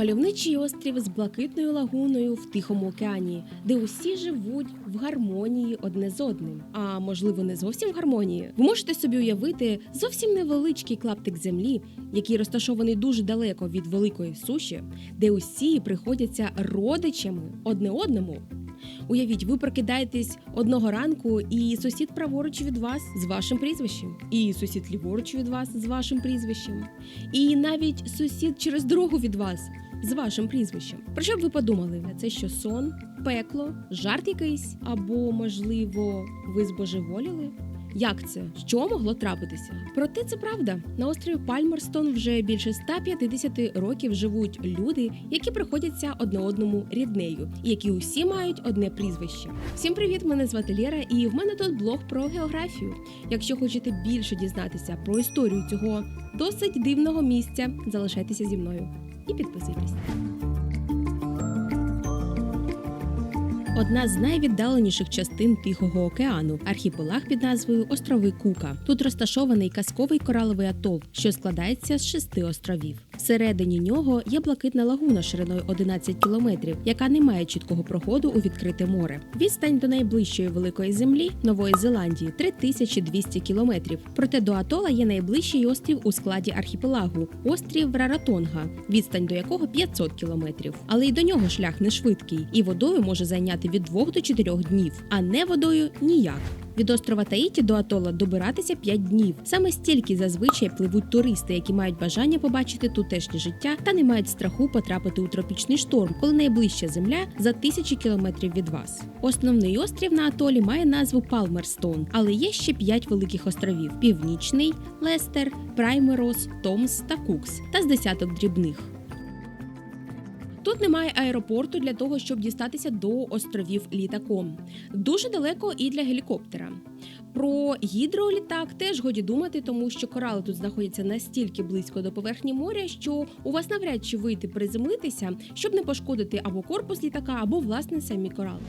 Мальовничий острів з блакитною лагуною в Тихому океані, де усі живуть в гармонії одне з одним. А можливо, не зовсім в гармонії. Ви можете собі уявити зовсім невеличкий клаптик землі, який розташований дуже далеко від великої суші, де усі приходяться родичами одне одному. Уявіть, ви прокидаєтесь одного ранку, і сусід праворуч від вас з вашим прізвищем, і сусід ліворуч від вас з вашим прізвищем, і навіть сусід через дорогу від вас з вашим прізвищем. Про що б ви подумали? Це що сон, пекло, жарт якийсь? Або, можливо, ви збожеволіли? Як це? Що могло трапитися? Проте це правда. На острові Пальмерстон вже більше 150 років живуть люди, які приходяться одне одному ріднею, і які усі мають одне прізвище. Всім привіт! Мене звати Лєра, і в мене тут блог про географію. Якщо хочете більше дізнатися про історію цього досить дивного місця, залишайтеся зі мною і підписуйтесь. Одна з найвіддаленіших частин Тихого океану архіпелаг під назвою Острови Кука. Тут розташований казковий кораловий атол, що складається з шести островів. Всередині нього є блакитна лагуна шириною 11 кілометрів, яка не має чіткого проходу у відкрите море. Відстань до найближчої великої землі Нової Зеландії 3200 кілометрів. Проте до атола є найближчий острів у складі архіпелагу острів Раратонга, відстань до якого 500 кілометрів. Але й до нього шлях не швидкий, і водою може зайняти від 2 до 4 днів, а не водою ніяк. Від острова Таїті до Атола добиратися 5 днів. Саме стільки зазвичай пливуть туристи, які мають бажання побачити тутешнє життя та не мають страху потрапити у тропічний шторм, коли найближча земля за тисячі кілометрів від вас. Основний острів на Атолі має назву Палмерстон, але є ще 5 великих островів: Північний, Лестер, Праймерос, Томс та Кукс та з десяток дрібних. Тут немає аеропорту для того, щоб дістатися до островів літаком. Дуже далеко і для гелікоптера. Про гідролітак теж годі думати, тому що корали тут знаходяться настільки близько до поверхні моря, що у вас навряд чи вийти приземлитися, щоб не пошкодити або корпус літака, або власне самі корали.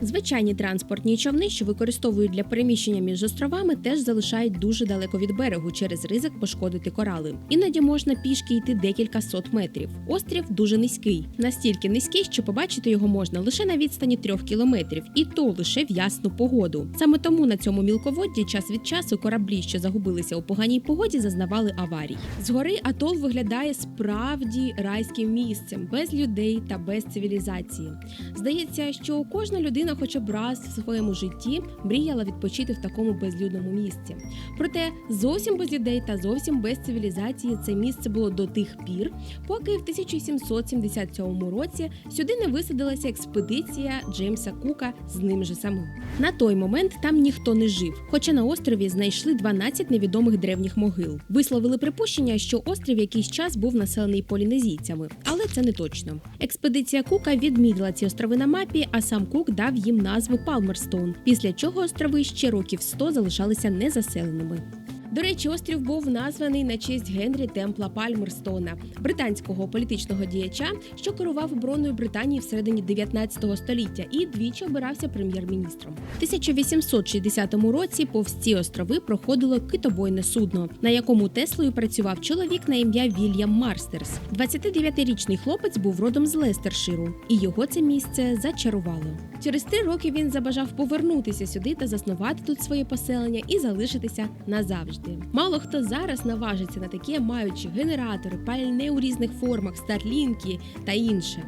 Звичайні транспортні човни, що використовують для переміщення між островами, теж залишають дуже далеко від берегу через ризик пошкодити корали. Іноді можна пішки йти декілька сот метрів. Острів дуже низький, настільки низький, що побачити його можна лише на відстані трьох кілометрів, і то лише в ясну погоду. Саме тому на цьому мілководді час від часу кораблі, що загубилися у поганій погоді, зазнавали аварій. Згори атол виглядає справді райським місцем, без людей та без цивілізації. Здається, що кожна людина, хоча б раз в своєму житті, мріяла відпочити в такому безлюдному місці. Проте зовсім без людей та зовсім без цивілізації це місце було до тих пір, поки в 1777 році сюди не висадилася експедиція Джеймса Кука з ним же самим. На той момент там ніхто не жив, хоча на острові знайшли 12 невідомих древніх могил. Висловили припущення, що острів якийсь час був населений полінезійцями, але це не точно. Експедиція Кука відмітила ці острови на мапі, а сам Кук дав їм назву Палмерстоун, після чого острови ще років 100 залишалися незаселеними. До речі, острів був названий на честь Генрі Темпла Пальмерстона, британського політичного діяча, що керував обороною Британії всередині 19 століття і двічі обирався прем'єр-міністром. У 1860 році повз ці острови проходило китобойне судно, на якому Теслою працював чоловік на ім'я Вільям Марстерс. 29-річний хлопець був родом з Лестерширу, і його це місце зачарувало. Через три роки він забажав повернутися сюди та заснувати тут своє поселення і залишитися назавжди. Мало хто зараз наважиться на таке, маючи генератори, пальне у різних формах, старлінки та інше.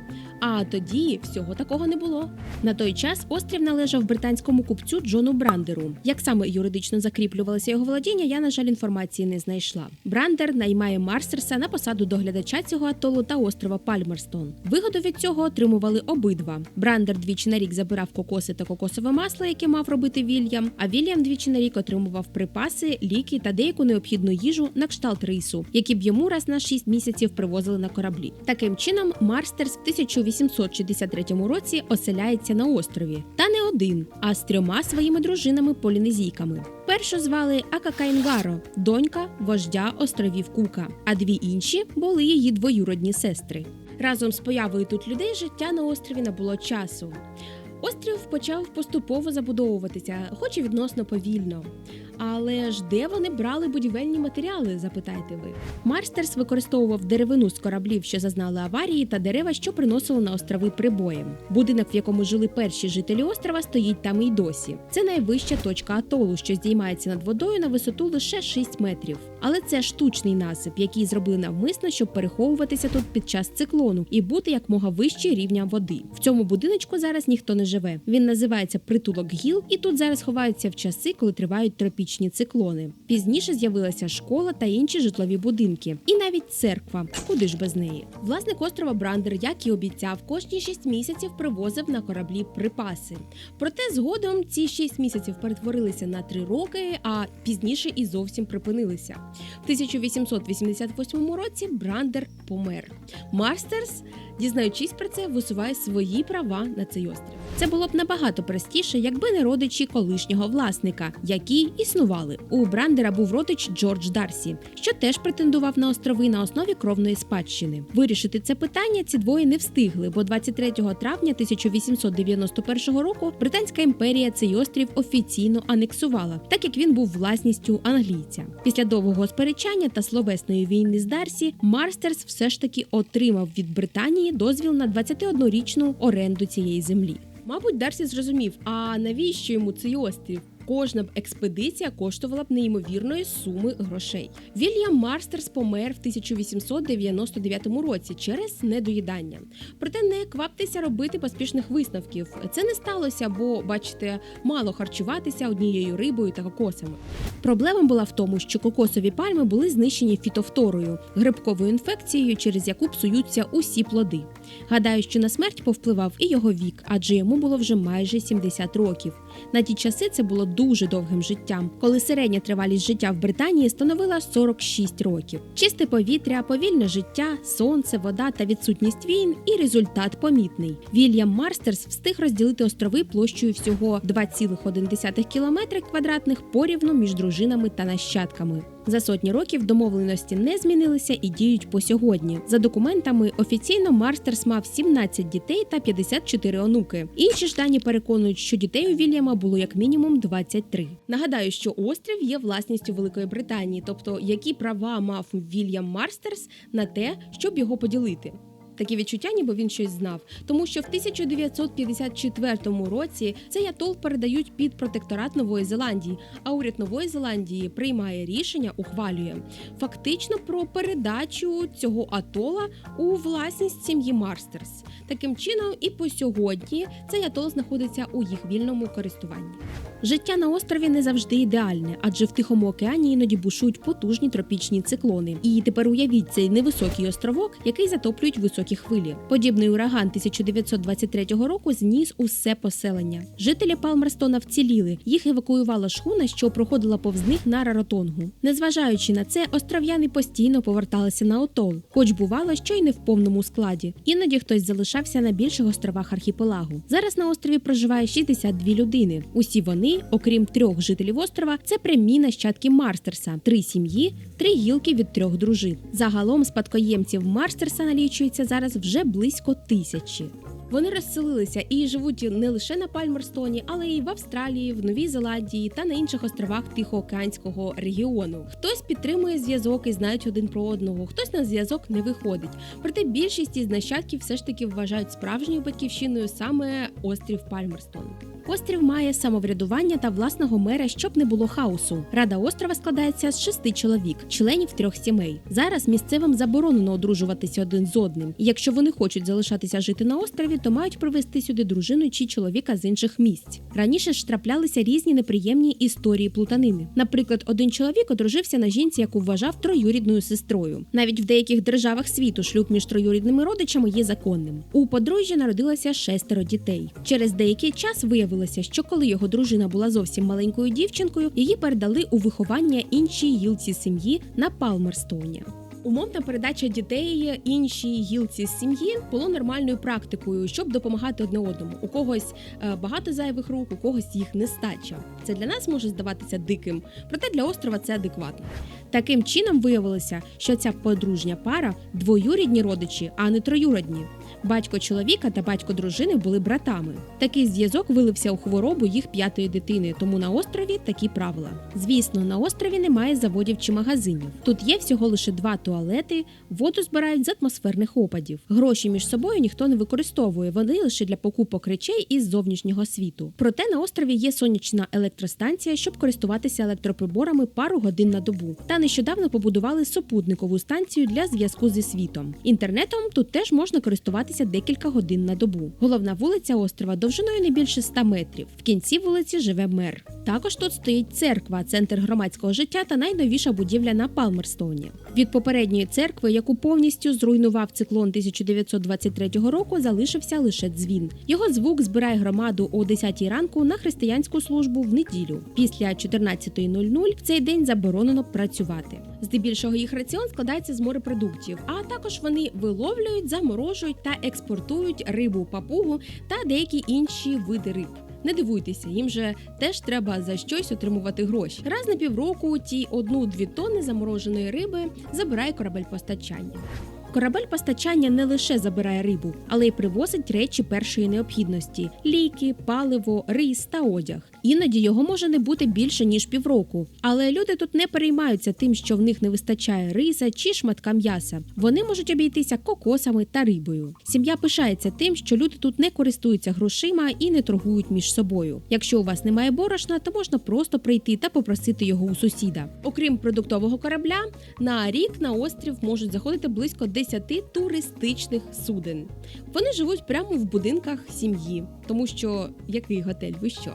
А тоді всього такого не було. На той час острів належав британському купцю Джону Брандеру. Як саме юридично закріплювалося його володіння, я, на жаль, інформації не знайшла. Брандер наймає Марстерса на посаду доглядача цього атолу та острова Пальмерстон. Вигоду від цього отримували обидва. Брандер двічі на рік забирав кокоси та кокосове масло, яке мав робити Вільям. А Вільям двічі на рік отримував припаси, ліки та деяку необхідну їжу на кшталт рису, які б йому раз на 6 місяців привозили на кораблі. Таким чином, Марстерс в 1863 році оселяється на острові. Та не один, а з трьома своїми дружинами-полінезійками. Першу звали Акакаінгаро, донька вождя островів Кука, а дві інші були її двоюродні сестри. Разом з появою тут людей життя на острові набуло часу. Острів почав поступово забудовуватися, хоч і відносно повільно. Але ж де вони брали будівельні матеріали? Запитаєте ви. Марстерс використовував деревину з кораблів, що зазнали аварії, та дерева, що приносили на острови прибої. Будинок, в якому жили перші жителі острова, стоїть там і досі. Це найвища точка атолу, що здіймається над водою на висоту лише 6 метрів. Але це штучний насип, який зробили навмисно, щоб переховуватися тут під час циклону і бути якмога вище рівня води. В цьому будиночку зараз ніхто не живе. Він називається притулок гіл, і тут зараз ховаються в часи, коли тривають тропічні циклони. Пізніше з'явилася школа та інші житлові будинки, і навіть церква. Куди ж без неї? Власник острова Брандер, як і обіцяв, кожні 6 місяців привозив на кораблі припаси. Проте згодом ці 6 місяців перетворилися на 3 роки, а пізніше і зовсім припинилися. В 1888 році Брандер помер. Марстерс, дізнаючись про це, висуває свої права на цей острів. Це було б набагато простіше, якби не родичі колишнього власника, які існували. У Брандера був родич Джордж Дарсі, що теж претендував на острови на основі кровної спадщини. Вирішити це питання ці двоє не встигли, бо 23 травня 1891 року Британська імперія цей острів офіційно анексувала, так як він був власністю англійця. Після довгого сперечання та словесної війни з Дарсі Марстерс все ж таки отримав від Британії дозвіл на 21-річну оренду цієї землі. Мабуть, Дарсі зрозумів, а навіщо йому цей острів? Кожна б експедиція коштувала б неймовірної суми грошей. Вільям Марстерс помер в 1899 році через недоїдання. Проте не кваптеся робити поспішних висновків. Це не сталося, бо, бачите, мало харчуватися однією рибою та кокосами. Проблема була в тому, що кокосові пальми були знищені фітофторою, грибковою інфекцією, через яку псуються усі плоди. Гадаю, що на смерть повпливав і його вік, адже йому було вже майже 70 років. На ті часи це було дуже довгим життям, коли середня тривалість життя в Британії становила 46 років. Чисте повітря, повільне життя, сонце, вода та відсутність війн, і результат помітний. Вільям Марстерс встиг розділити острови площею всього 2,1 км квадратних порівну між дружинами та нащадками. За сотні років домовленості не змінилися і діють по сьогодні. За документами офіційно Марстерс мав 17 дітей та 54 онуки. Інші ж дані переконують, що дітей у Вільяма було як мінімум 23. Нагадаю, що острів є власністю Великої Британії, тобто які права мав Вільям Марстерс на те, щоб його поділити. Такі відчуття, ніби він щось знав, тому що в 1954 році цей атол передають під протекторат Нової Зеландії, а уряд Нової Зеландії приймає рішення, ухвалює фактично про передачу цього атола у власність сім'ї Марстерс. Таким чином, і по сьогодні цей атол знаходиться у їх вільному користуванні. Життя на острові не завжди ідеальне, адже в Тихому океані іноді бушують потужні тропічні циклони. І тепер уявіть цей невисокий островок, який затоплюють високі хвилі. Подібний ураган 1923 року зніс усе поселення. Жителі Палмерстона вціліли. Їх евакуювала шхуна, що проходила повз них на Раротонгу. Незважаючи на це, остров'яни постійно поверталися на отол, хоч бувало, що й не в повному складі. Іноді хтось залишався на більших островах архіпелагу. Зараз на острові проживає 62 людини. Усі вони, окрім трьох жителів острова, це прямі нащадки Марстерса, три сім'ї, три гілки від трьох дружин. Загалом спадкоємців Марстерса налічується зараз вже близько тисячі. Вони розселилися і живуть не лише на Пальмерстоні, але й в Австралії, в Новій Зеландії та на інших островах Тихоокеанського регіону. Хтось підтримує зв'язок і знають один про одного, хтось на зв'язок не виходить. Проте більшість із нащадків все ж таки вважають справжньою батьківщиною саме острів Пальмерстон. Острів має самоврядування та власного мера, щоб не було хаосу. Рада острова складається з шести чоловік, членів трьох сімей. Зараз місцевим заборонено одружуватися один з одним. І якщо вони хочуть залишатися жити на острові, то мають привезти сюди дружину чи чоловіка з інших місць. Раніше ж траплялися різні неприємні історії плутанини. Наприклад, один чоловік одружився на жінці, яку вважав троюрідною сестрою. Навіть в деяких державах світу шлюб між троюрідними родичами є законним. У подружжя народилося шестеро дітей. Через деякий час виявилося, що коли його дружина була зовсім маленькою дівчинкою, її передали у виховання іншій гілці сім'ї на Палмерстоуні. Умовна передача дітей іншій гілці з сім'ї було нормальною практикою, щоб допомагати одне одному. У когось е, багато зайвих рук, у когось їх нестача. Це для нас може здаватися диким, проте для острова це адекватно. Таким чином виявилося, що ця подружня пара двоюрідні родичі, а не троюрідні. Батько чоловіка та батько дружини були братами. Такий зв'язок вилився у хворобу їх п'ятої дитини, тому на острові такі правила. Звісно, на острові немає заводів чи магазинів. Тут є всього лише два туалети, воду збирають з атмосферних опадів. Гроші між собою ніхто не використовує, вони лише для покупок речей із зовнішнього світу. Проте на острові є сонячна електростанція, щоб користуватися електроприборами пару годин на добу. Та нещодавно побудували супутникову станцію для зв'язку зі світом. Інтернетом тут теж можна користуватися декілька годин на добу. Головна вулиця острова довжиною не більше 100 метрів. В кінці вулиці живе мер. Також тут стоїть церква, центр громадського життя та найновіша будівля на Палмерстоуні. Від попередньої церкви, яку повністю зруйнував циклон 1923 року, залишився лише дзвін. Його звук збирає громаду о 10 ранку на християнську службу в неділю. Після 14.00 в цей день заборонено працювати. Здебільшого їх раціон складається з морепродуктів, а також вони виловлюють, заморожують та експортують рибу, папугу та деякі інші види риб. Не дивуйтеся, їм же теж треба за щось отримувати гроші. Раз на півроку ті одну-дві тонни замороженої риби забирає корабель постачання. Корабель постачання не лише забирає рибу, але й привозить речі першої необхідності: ліки, паливо, рис та одяг. Іноді його може не бути більше ніж півроку. Але люди тут не переймаються тим, що в них не вистачає риса чи шматка м'яса. Вони можуть обійтися кокосами та рибою. Сім'я пишається тим, що люди тут не користуються грошима і не торгують між собою. Якщо у вас немає борошна, то можна просто прийти та попросити його у сусіда. Окрім продуктового корабля, на рік на острів можуть заходити близько 10 туристичних суден. Вони живуть прямо в будинках сім'ї, тому що який готель ви що?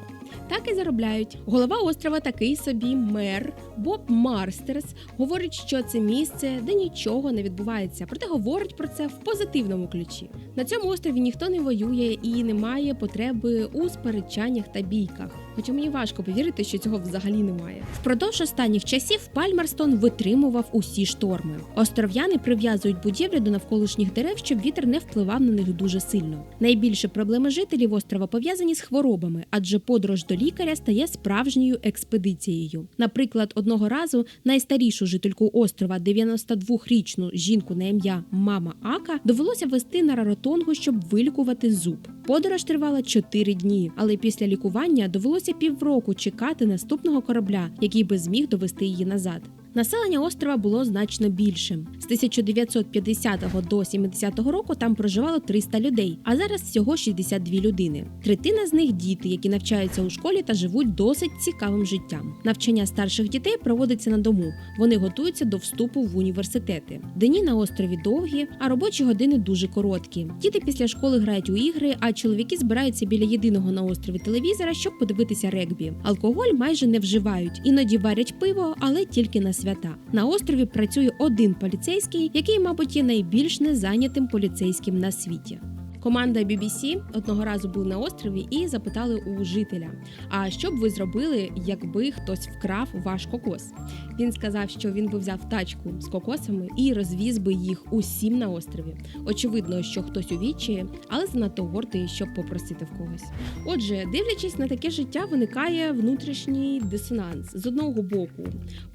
Так і заробляють. Голова острова такий собі мер Боб Марстерс говорить, що це місце, де нічого не відбувається, проте говорить про це в позитивному ключі. На цьому острові ніхто не воює і немає потреби у сперечаннях та бійках. Хоча мені важко повірити, що цього взагалі немає. Впродовж останніх часів Пальмерстон витримував усі шторми. Остров'яни прив'язують будівлі до навколишніх дерев, щоб вітер не впливав на них дуже сильно. Найбільше проблеми жителів острова пов'язані з хворобами, адже подорож до лікаря стає справжньою експедицією. Наприклад, одного разу найстарішу жительку острова, 92-річну жінку на ім'я Мама Ака, довелося вести на раротонгу, щоб вилікувати зуб. Подорож тривала 4 дні, але після лікування довелося півроку чекати наступного корабля, який би зміг довести її назад. Населення острова було значно більшим. З 1950 до 70 року там проживало 300 людей, а зараз всього 62 людини. Третина з них діти, які навчаються у школі та живуть досить цікавим життям. Навчання старших дітей проводиться на дому. Вони готуються до вступу в університети. Дні на острові довгі, а робочі години дуже короткі. Діти після школи грають у ігри, а чоловіки збираються біля єдиного на острові телевізора, щоб подивитися регбі. Алкоголь майже не вживають, іноді варять пиво, але тільки на свята. На острові працює один поліцейський, який, мабуть, є найбільш незайнятим поліцейським на світі. Команда BBC одного разу були на острові і запитали у жителя: А що б ви зробили, якби хтось вкрав ваш кокос? Він сказав, що він би взяв тачку з кокосами і розвіз би їх усім на острові. Очевидно, що хтось у вічі, але занадто гордий, щоб попросити в когось. Отже, дивлячись на таке життя, виникає внутрішній дисонанс з одного боку.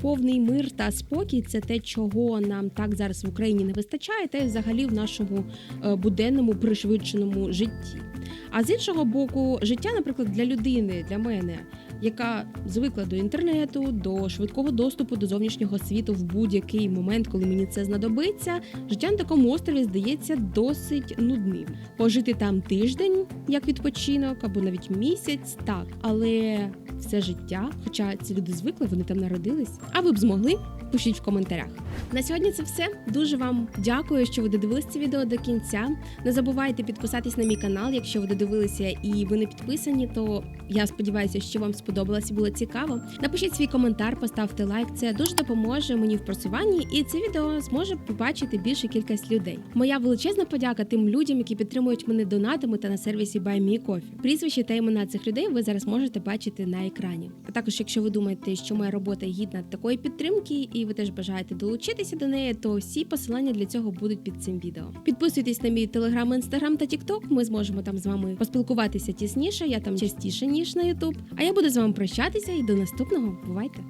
Повний мир та спокій це те, чого нам так зараз в Україні не вистачає, та й взагалі в нашому е, буденному пришвидшеному житті. А з іншого боку, життя, наприклад, для людини, для мене, яка звикла до інтернету, до швидкого доступу до зовнішнього світу в будь-який момент, коли мені це знадобиться, життя на такому острові здається досить нудним. Пожити там тиждень як відпочинок або навіть місяць, так, але все життя, хоча ці люди звикли, вони там народились. А ви б змогли? Пишіть в коментарях. На сьогодні це все. Дуже вам дякую, що ви додивились це відео до кінця. Не забувайте підписатись на мій канал, якщо ви додивилися і ви не підписані, то я сподіваюся, що вам сподобалось і було цікаво. Напишіть свій коментар, поставте лайк. Це дуже допоможе мені в просуванні, і це відео зможе побачити більша кількість людей. Моя величезна подяка тим людям, які підтримують мене донатами та на сервісі BuyMeCoffee. Прізвище та імена цих людей ви зараз можете бачити на екрані. А також, якщо ви думаєте, що моя робота гідна такої підтримки і ви теж бажаєте долучитися до неї, то всі посилання для цього будуть під цим відео. Підписуйтесь на мій телеграм, інстаграм та тікток. Ми зможемо там з вами поспілкуватися тісніше. Я там частіше ніж на Ютуб. А я буду з вами прощатися і до наступного. Бувайте!